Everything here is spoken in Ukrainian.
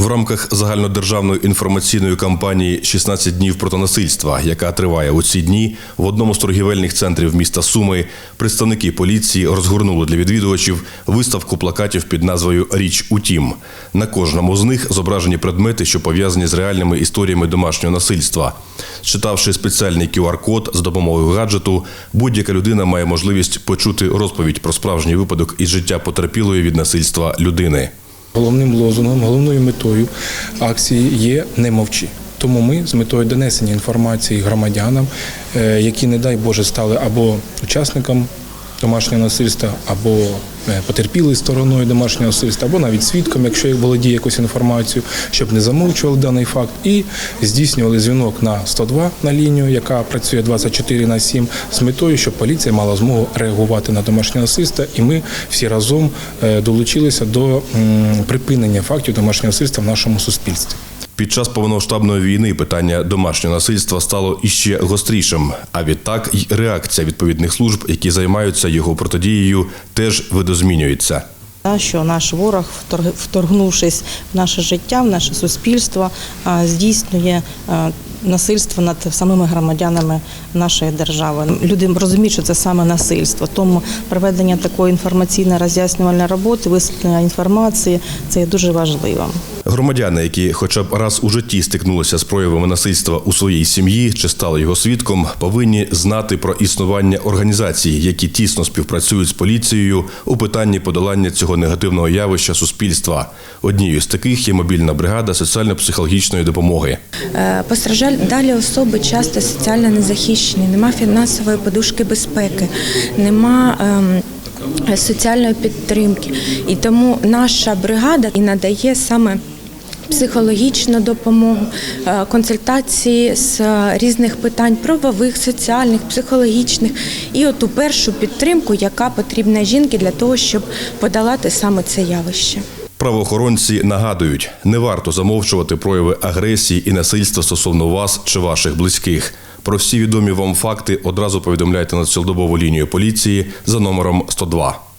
В рамках загальнодержавної інформаційної кампанії «16 днів проти насильства, яка триває у ці дні, в одному з торгівельних центрів міста Суми представники поліції розгорнули для відвідувачів виставку плакатів під назвою Річ у тім. На кожному з них зображені предмети, що пов'язані з реальними історіями домашнього насильства. Читавши спеціальний QR-код з допомогою гаджету, будь-яка людина має можливість почути розповідь про справжній випадок із життя потерпілої від насильства людини. Головним лозунгом, головною метою акції є не мовчи. Тому ми з метою донесення інформації громадянам, е, які, не дай Боже, стали або учасником домашнього насильства, або е, потерпілою стороною домашнього насильства, або навіть свідком, якщо володіє якусь інформацією, щоб не замовчували даний факт, і здійснювали дзвінок на 102 на лінію, яка працює 24 на 7, з метою, щоб поліція мала змогу реагувати на домашнє насильство, і ми всі разом е, долучилися до припинення фактів домашнього насильства в нашому суспільстві. Під час повномасштабної війни питання домашнього насильства стало іще гострішим. А відтак й реакція відповідних служб, які займаються його протидією, теж видозмінюється. Що наш ворог, вторгнувшись в наше життя, в наше суспільство, здійснює насильство над самими громадянами нашої держави. Люди розуміють, що це саме насильство. Тому проведення такої інформаційно-роз'яснювальної роботи, висвітлення інформації це є дуже важливим. Громадяни, які хоча б раз у житті стикнулися з проявами насильства у своїй сім'ї чи стали його свідком, повинні знати про існування організацій, які тісно співпрацюють з поліцією у питанні подолання цього негативного явища суспільства. Однією з таких є мобільна бригада соціально-психологічної допомоги. Е, Постраждалі особи часто соціально незахищені, нема фінансової подушки безпеки, нема. ем, Соціальної підтримки, і тому наша бригада і надає саме психологічну допомогу, е, консультації з різних питань правових, соціальних, психологічних, і оту першу підтримку, яка потрібна жінки для того, щоб подолати саме це явище. Правоохоронці нагадують, не варто замовчувати прояви агресії і насильства стосовно вас чи ваших близьких. Про всі відомі вам факти одразу повідомляйте на цілодобову лінію поліції за номером 102.